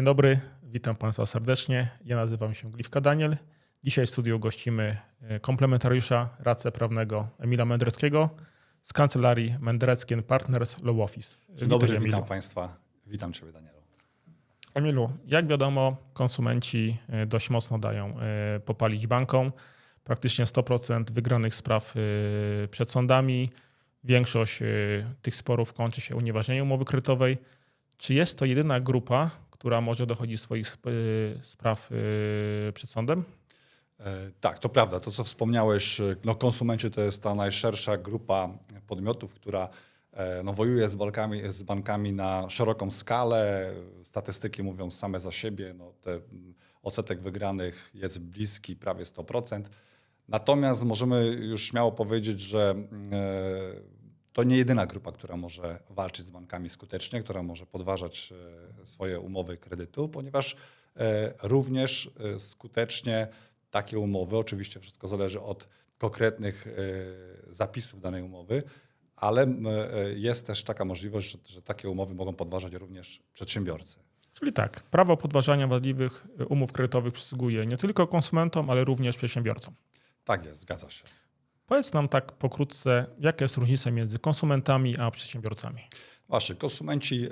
Dzień dobry, witam Państwa serdecznie. Ja nazywam się Gliwka Daniel. Dzisiaj w studiu gościmy e, komplementariusza radcę prawnego Emila Mędreckiego z kancelarii Mędrecki Partners Law Office. Dzień dobry, witam Emilu. Państwa. Witam Ciebie, Danielu. Emilu, jak wiadomo, konsumenci e, dość mocno dają e, popalić bankom. Praktycznie 100% wygranych spraw przed sądami. Większość tych sporów kończy się unieważnieniem umowy kredytowej. Czy jest to jedyna grupa, która może dochodzić swoich e, spraw e, przed sądem? E, Tak, to prawda. To, co wspomniałeś, e, no, konsumenci to jest ta najszersza grupa podmiotów, która e, no, wojuje z bankami, z bankami na szeroką skalę. Statystyki mówią same za siebie. No, te, mm, odsetek wygranych jest bliski prawie 100%. Natomiast możemy już śmiało powiedzieć, że mm, e, to nie jedyna grupa, która może walczyć z bankami skutecznie, która może podważać e, swoje umowy kredytu, ponieważ e, również e, skutecznie takie umowy, oczywiście wszystko zależy od konkretnych zapisów danej umowy, ale jest też taka możliwość, że, takie umowy mogą podważać również przedsiębiorcy. Czyli tak, prawo podważania wadliwych umów kredytowych przysługuje nie tylko konsumentom, ale również przedsiębiorcom. Tak jest, zgadza się. Powiedz nam tak pokrótce, jaka jest różnica między konsumentami a przedsiębiorcami? Właśnie, konsumenci e,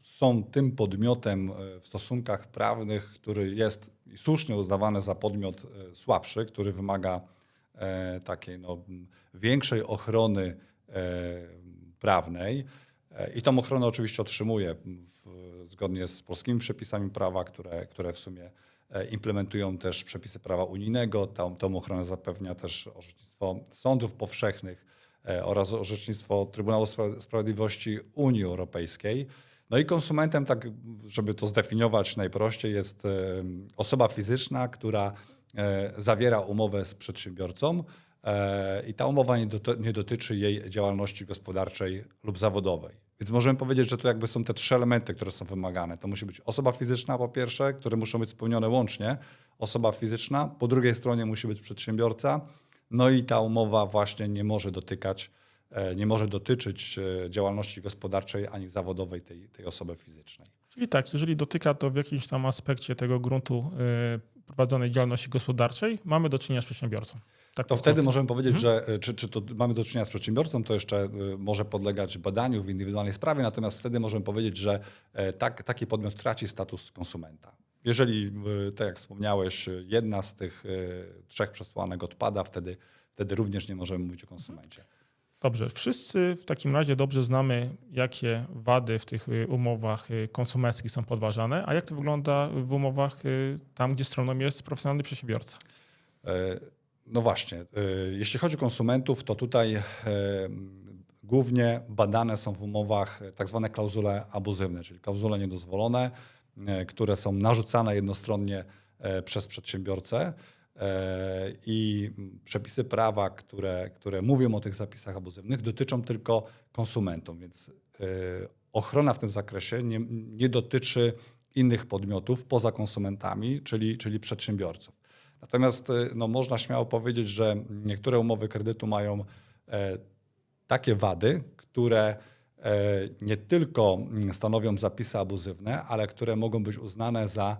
są tym podmiotem e, w stosunkach prawnych, który jest słusznie uznawany za podmiot e, słabszy, który wymaga takiej no, większej ochrony prawnej. I tą ochronę oczywiście otrzymuje w, zgodnie z polskimi przepisami prawa, które, które w sumie implementują też przepisy prawa unijnego. Tą, tą ochronę zapewnia też orzecznictwo sądów powszechnych e, oraz orzecznictwo Trybunału Spra- Sprawiedliwości Unii Europejskiej. No i konsumentem, tak żeby to zdefiniować najprościej, jest e, osoba fizyczna, która e, zawiera umowę z przedsiębiorcą e, i ta umowa nie dotyczy jej działalności gospodarczej lub zawodowej. Więc możemy powiedzieć, że to jakby są te trzy elementy, które są wymagane. To musi być osoba fizyczna po pierwsze, które muszą być spełnione łącznie. Osoba fizyczna, po drugiej stronie musi być przedsiębiorca, no i ta umowa właśnie nie może dotykać, e, nie może dotyczyć e, działalności gospodarczej ani zawodowej tej, tej osoby fizycznej. Czyli tak, jeżeli dotyka to w jakimś tam aspekcie tego gruntu y, prowadzonej działalności gospodarczej, mamy do czynienia z przedsiębiorcą. Tak To wtedy możemy powiedzieć, że e, czy, czy to mamy do czynienia z przedsiębiorcą, to jeszcze e, może podlegać badaniu w indywidualnej sprawie, natomiast wtedy możemy powiedzieć, że e, tak, taki podmiot traci status konsumenta. Jeżeli, tak jak wspomniałeś, jedna z tych trzech przesłanek odpada, wtedy, wtedy również nie możemy mówić o konsumencie. Dobrze, wszyscy w takim razie dobrze znamy, jakie wady w tych y, umowach y, konsumenckich są podważane, a jak to wygląda w umowach y, tam, gdzie stroną jest profesjonalny przedsiębiorca. E, No właśnie, e, jeśli chodzi o konsumentów, to tutaj e, głównie badane są w umowach tak zwane klauzule abuzywne, czyli klauzule niedozwolone, które są narzucane jednostronnie przez przedsiębiorcę. E, I przepisy prawa, które, które mówią o tych zapisach abuzywnych, dotyczą tylko konsumentów, więc e, ochrona w tym zakresie nie, nie dotyczy innych podmiotów poza konsumentami, czyli, czyli przedsiębiorców. Natomiast e, no, można śmiało powiedzieć, że niektóre umowy kredytu mają takie wady, które nie tylko stanowią zapisy abuzywne, ale które mogą być uznane za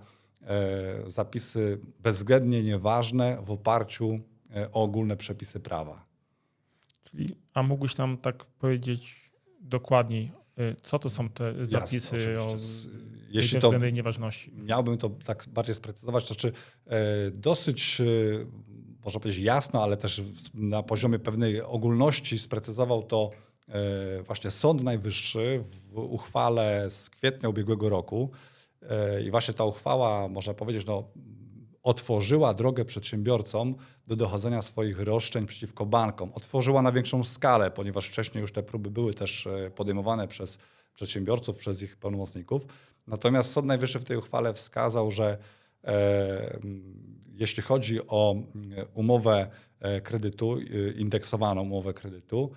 zapisy bezwzględnie nieważne w oparciu e, o ogólne przepisy prawa. Czyli, a mógłbyś nam tak powiedzieć dokładniej, y, co to są te zapisy oczywiście. o jeśli to bezwzględnej nieważności? miałbym to tak bardziej sprecyzować, to znaczy e, dosyć, e, można powiedzieć jasno, ale też na poziomie pewnej ogólności sprecyzował to e, właśnie Sąd Najwyższy w uchwale z kwietnia ubiegłego roku. I właśnie ta uchwała, można powiedzieć, no, otworzyła drogę przedsiębiorcom do dochodzenia swoich roszczeń przeciwko bankom. Otworzyła na większą skalę, ponieważ wcześniej już te próby były też e, podejmowane przez przedsiębiorców, przez ich pełnomocników. Natomiast Sąd Najwyższy w tej uchwale wskazał, że e, jeśli chodzi o umowę e, kredytu, e, indeksowaną umowę kredytu,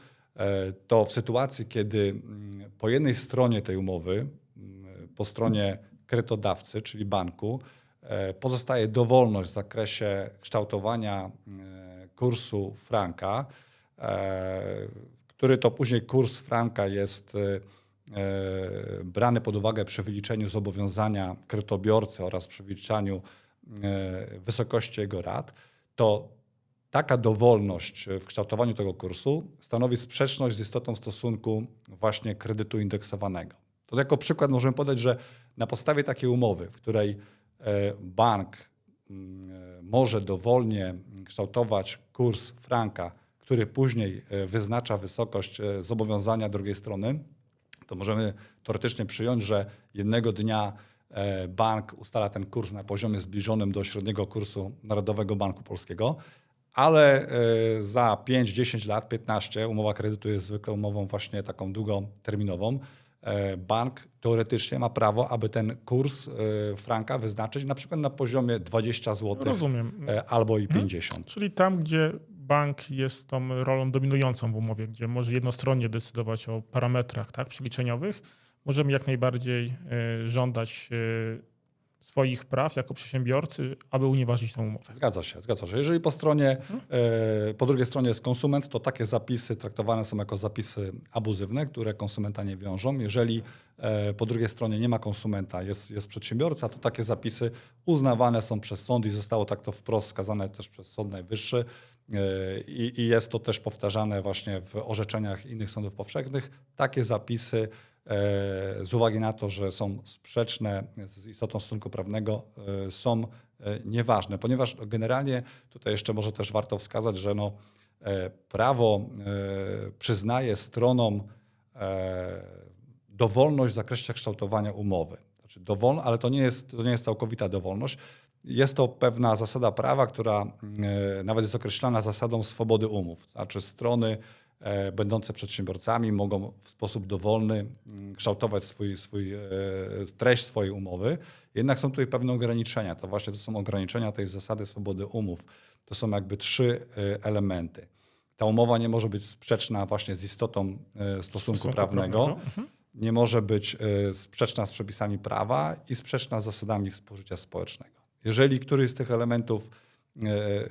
to w sytuacji, kiedy po jednej stronie tej umowy, po stronie kredytodawcy, czyli banku, e, pozostaje dowolność w zakresie kształtowania e, kursu franka, e, który to później kurs franka jest brane pod uwagę przy wyliczeniu zobowiązania kredytobiorcy oraz przy wyliczaniu wysokości jego rat, to taka dowolność w kształtowaniu tego kursu stanowi sprzeczność z istotą stosunku właśnie kredytu indeksowanego. To jako przykład możemy podać, że na podstawie takiej umowy, w której e, bank mm, e, może dowolnie kształtować kurs franka, który później e, wyznacza wysokość zobowiązania drugiej strony, to możemy teoretycznie przyjąć, że jednego dnia bank ustala ten kurs na poziomie zbliżonym do średniego kursu Narodowego Banku Polskiego, ale za 5, 10 lat, 15, umowa kredytu jest zwykle umową właśnie taką długoterminową, bank teoretycznie ma prawo, aby ten kurs e, franka wyznaczyć na przykład na poziomie 20 zł Rozumiem. e, albo i 50. Czyli tam, gdzie bank jest tą rolą dominującą w umowie, gdzie może jednostronnie decydować o parametrach tak, przeliczeniowych, możemy jak najbardziej e, żądać e, swoich praw jako przedsiębiorcy, aby unieważnić tę umowę. Zgadza się, zgadza się. Jeżeli po stronie, e, po drugiej stronie jest konsument, to takie zapisy traktowane są jako zapisy abuzywne, które konsumenta nie wiążą. Jeżeli e, po drugiej stronie nie ma konsumenta, jest, jest przedsiębiorca, to takie zapisy uznawane są przez sąd i zostało tak to wprost skazane też przez Sąd Najwyższy. E, I, I jest to też powtarzane właśnie w orzeczeniach innych sądów powszechnych. Takie zapisy z uwagi na to, że są sprzeczne z istotą stosunku prawnego, e, są e, nieważne, ponieważ generalnie tutaj jeszcze może też warto wskazać, że no, e, prawo e, przyznaje stronom e, dowolność w zakresie kształtowania umowy. Znaczy dowolna, ale to nie, jest, to nie jest całkowita dowolność. Jest to pewna zasada prawa, która e, nawet jest określana zasadą swobody umów. Znaczy strony e, będące przedsiębiorcami mogą w sposób dowolny mm, kształtować swój, swój, e, treść swojej umowy. Jednak są tutaj pewne ograniczenia. To właśnie to są ograniczenia tej zasady swobody umów. To są jakby trzy e, elementy. Ta umowa nie może być sprzeczna właśnie z istotą e, stosunku, Stosunku prawnego, prawnego, mhm. nie może być e, sprzeczna z przepisami prawa i sprzeczna z zasadami współżycia społecznego. Jeżeli któryś z tych elementów e, e,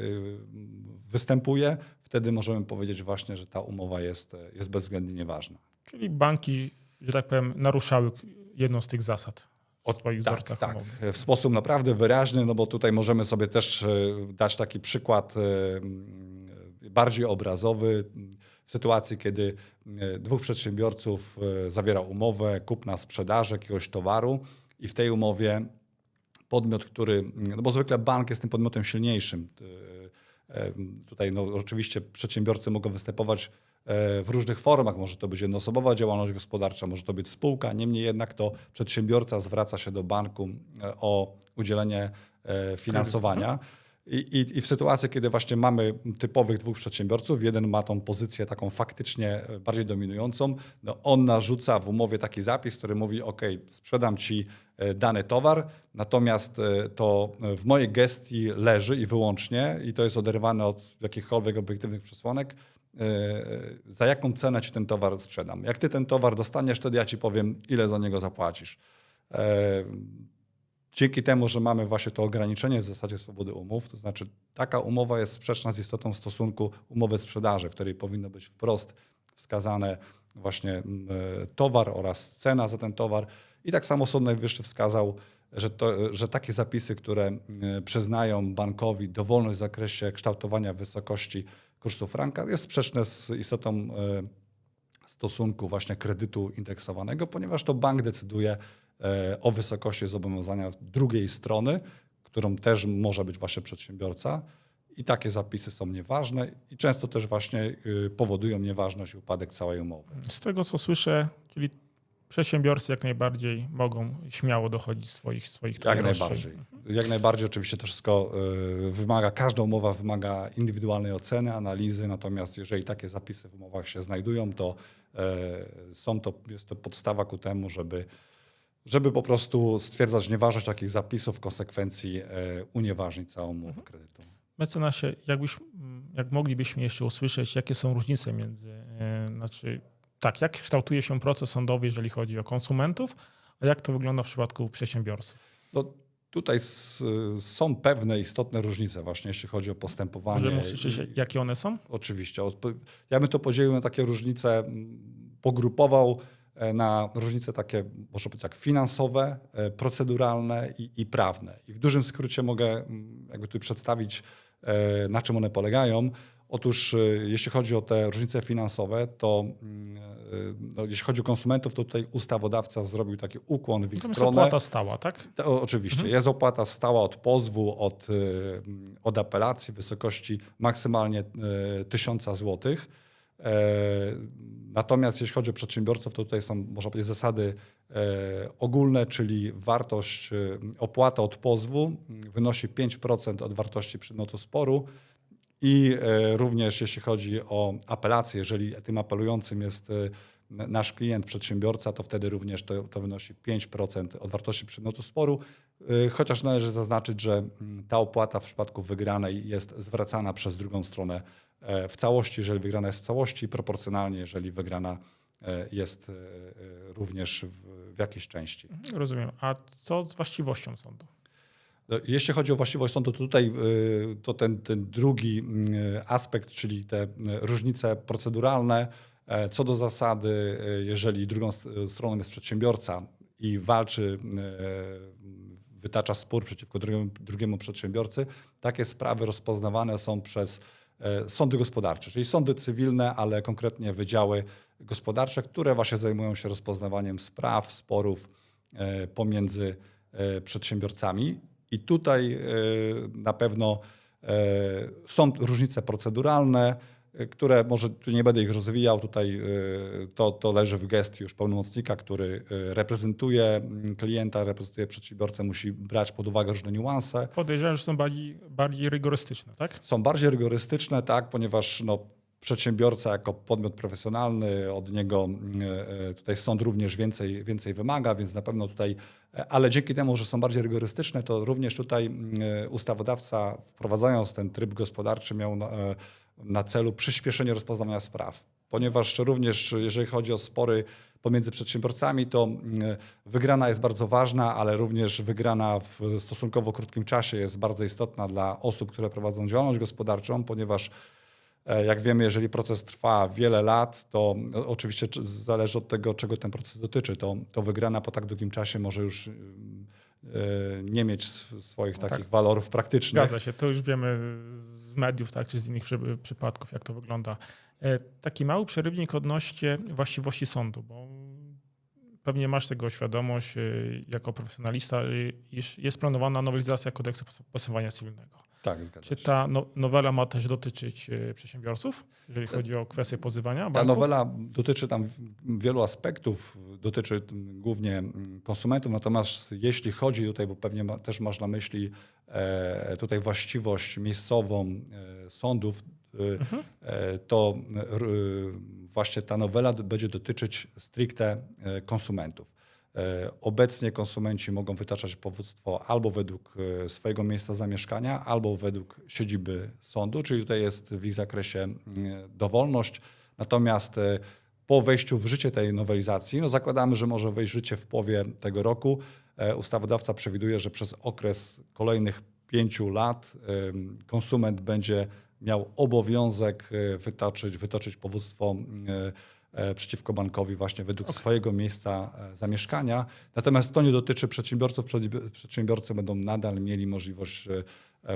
występuje, wtedy możemy powiedzieć właśnie, że ta umowa jest, jest bezwzględnie nieważna. Czyli banki, że tak powiem, naruszały jedną z tych zasad w swoich Tak, tak, umowy. w sposób naprawdę wyraźny, no bo tutaj możemy sobie też e, dać taki przykład e, bardziej obrazowy w sytuacji, kiedy e, dwóch przedsiębiorców zawiera umowę kupna sprzedaży jakiegoś towaru i w tej umowie podmiot, który, no bo zwykle bank jest tym podmiotem silniejszym. Tutaj no, oczywiście przedsiębiorcy mogą występować e, w różnych formach. Może to być jednoosobowa działalność gospodarcza, może to być spółka. Niemniej jednak to przedsiębiorca zwraca się do banku e, o udzielenie e, finansowania. I, i, I w sytuacji, kiedy właśnie mamy typowych dwóch przedsiębiorców, jeden ma tą pozycję taką faktycznie bardziej dominującą, no on narzuca w umowie taki zapis, który mówi: OK, sprzedam ci dany towar, natomiast e, to w mojej gestii leży i wyłącznie, i to jest oderwane od jakichkolwiek obiektywnych przesłanek, e, za jaką cenę ci ten towar sprzedam. Jak ty ten towar dostaniesz, wtedy ja ci powiem, ile za niego zapłacisz. E, Dzięki temu, że mamy właśnie to ograniczenie w zasadzie swobody umów, to znaczy taka umowa jest sprzeczna z istotą stosunku umowy sprzedaży, w której powinno być wprost wskazane właśnie mm, e, towar oraz cena za ten towar. I tak samo Sąd Najwyższy wskazał, że, to, że takie zapisy, które mm, przyznają bankowi dowolność w zakresie kształtowania wysokości kursu franka, jest sprzeczne z istotą e, stosunku właśnie kredytu indeksowanego, ponieważ to bank decyduje e, o wysokości zobowiązania drugiej strony, którą też może być właśnie przedsiębiorca. I takie zapisy są nieważne i często też właśnie powodują nieważność i upadek całej umowy. Z tego, co słyszę, czyli przedsiębiorcy jak najbardziej mogą śmiało dochodzić swoich, swoich Jak najbardziej. Jak najbardziej oczywiście to wszystko y, wymaga, każda umowa wymaga indywidualnej oceny, analizy, natomiast jeżeli takie zapisy w umowach się znajdują, to y, są to, jest to podstawa ku temu, żeby, żeby po prostu stwierdzać nieważność takich zapisów, w konsekwencji y, unieważnić całą umowę kredytu. Mecenasie, jakbyś, jak moglibyśmy jeszcze usłyszeć, jakie są różnice między, znaczy, tak, jak kształtuje się proces sądowy, jeżeli chodzi o konsumentów, a jak to wygląda w przypadku przedsiębiorców? No, tutaj s, są pewne istotne różnice właśnie, jeśli chodzi o postępowanie. Usłyszeć, i- jakie one są? Oczywiście. Ja bym to podzielił na takie różnice, pogrupował e, na różnice takie, może być jak finansowe, e, proceduralne i, i prawne. I w dużym skrócie mogę jakby tu przedstawić, e, na czym one polegają. Otóż e, jeśli chodzi o te różnice finansowe, to mm, e, no, jeśli chodzi o konsumentów, to tutaj ustawodawca zrobił taki ukłon w ich To jest stronę. opłata stała, tak? To, oczywiście. Jest opłata stała od pozwu, od, y, od apelacji w wysokości maksymalnie y, 1000 zł. E, Natomiast jeśli chodzi o przedsiębiorców, to tutaj są, można powiedzieć, zasady e, ogólne, czyli wartość, opłata od pozwu y, wynosi 5% od wartości przedmiotu sporu. I e, również jeśli chodzi o apelację, jeżeli tym apelującym jest e, nasz klient, przedsiębiorca, to wtedy również to, to wynosi 5% od wartości przedmiotu sporu. E, Chociaż należy zaznaczyć, że mm, ta opłata w przypadku wygranej jest zwracana przez drugą stronę w całości, jeżeli wygrana jest w całości, proporcjonalnie, jeżeli wygrana jest również w, w jakiejś części. Mhm, Rozumiem. A co z właściwością sądu? Jeśli chodzi o właściwość sądu, to tutaj y, to ten, ten drugi y, aspekt, czyli te y, różnice proceduralne. E, Co do zasady, jeżeli drugą stroną jest przedsiębiorca i walczy, wytacza spór przeciwko drugiemu, drugiemu przedsiębiorcy, takie sprawy rozpoznawane są przez e, sądy gospodarcze, czyli sądy cywilne, ale konkretnie wydziały gospodarcze, które właśnie zajmują się rozpoznawaniem spraw, sporów e, pomiędzy przedsiębiorcami. I tutaj e, na pewno e, są różnice proceduralne, e, które może tu nie będę ich rozwijał, tutaj to, to leży w gestii już pełnomocnika, który reprezentuje mm, klienta, reprezentuje przedsiębiorcę, musi brać pod uwagę różne niuanse. Podejrzewam, że są bardziej, bardziej rygorystyczne, tak? Są bardziej rygorystyczne, tak, ponieważ no, przedsiębiorca jako podmiot profesjonalny, od niego e, e, tutaj sąd również więcej, więcej wymaga, więc na pewno tutaj, e, ale dzięki temu, że są bardziej rygorystyczne, to również tutaj ustawodawca wprowadzając ten tryb gospodarczy miał na, na celu przyspieszenie rozpoznawania spraw. Ponieważ również jeżeli chodzi o spory pomiędzy przedsiębiorcami, to wygrana jest bardzo ważna, ale również wygrana w stosunkowo krótkim czasie jest bardzo istotna dla osób, które prowadzą działalność gospodarczą, ponieważ Jak wiemy, jeżeli proces trwa wiele lat, to e, oczywiście czy- zależy od tego, czego ten proces dotyczy. To, to wygrana po tak długim czasie może już ym, e, nie mieć sw- swoich No takich tak. walorów praktycznych. Zgadza się. To już wiemy z mediów, tak, czy z innych przy, przypadków, jak to wygląda. E, Taki mały przerywnik odnośnie właściwości sądu, bo pewnie masz tego świadomość e, jako profesjonalista, e, iż jest planowana nowelizacja kodeksu pos- postępowania cywilnego. Tak, zgadza Czy się. ta no, nowela ma też dotyczyć e, przedsiębiorców, jeżeli chodzi o kwestię pozywania Ta banków? nowela dotyczy tam wielu aspektów, dotyczy głównie mm, konsumentów, natomiast jeśli chodzi tutaj, bo pewnie ma, też masz na myśli e, tutaj właściwość miejscową e, sądów, e, e, to r, właśnie ta nowela będzie dotyczyć stricte e, konsumentów. E, Obecnie konsumenci mogą wytaczać powództwo albo według e, swojego miejsca zamieszkania, albo według siedziby sądu, czyli tutaj jest w ich zakresie dowolność. Natomiast e, po wejściu w życie tej nowelizacji, no zakładamy, że może wejść w życie w połowie tego roku, ustawodawca przewiduje, że przez okres kolejnych pięciu lat konsument będzie miał obowiązek e, wytoczyć, wytoczyć powództwo e, e, przeciwko bankowi właśnie według swojego miejsca zamieszkania. Natomiast to nie dotyczy przedsiębiorców. Przedsiębi- Przedsiębiorcy będą nadal mieli możliwość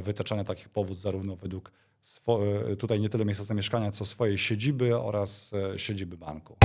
wytaczania takich powództw zarówno według tutaj nie tyle miejsca zamieszkania, co swojej siedziby oraz siedziby banku.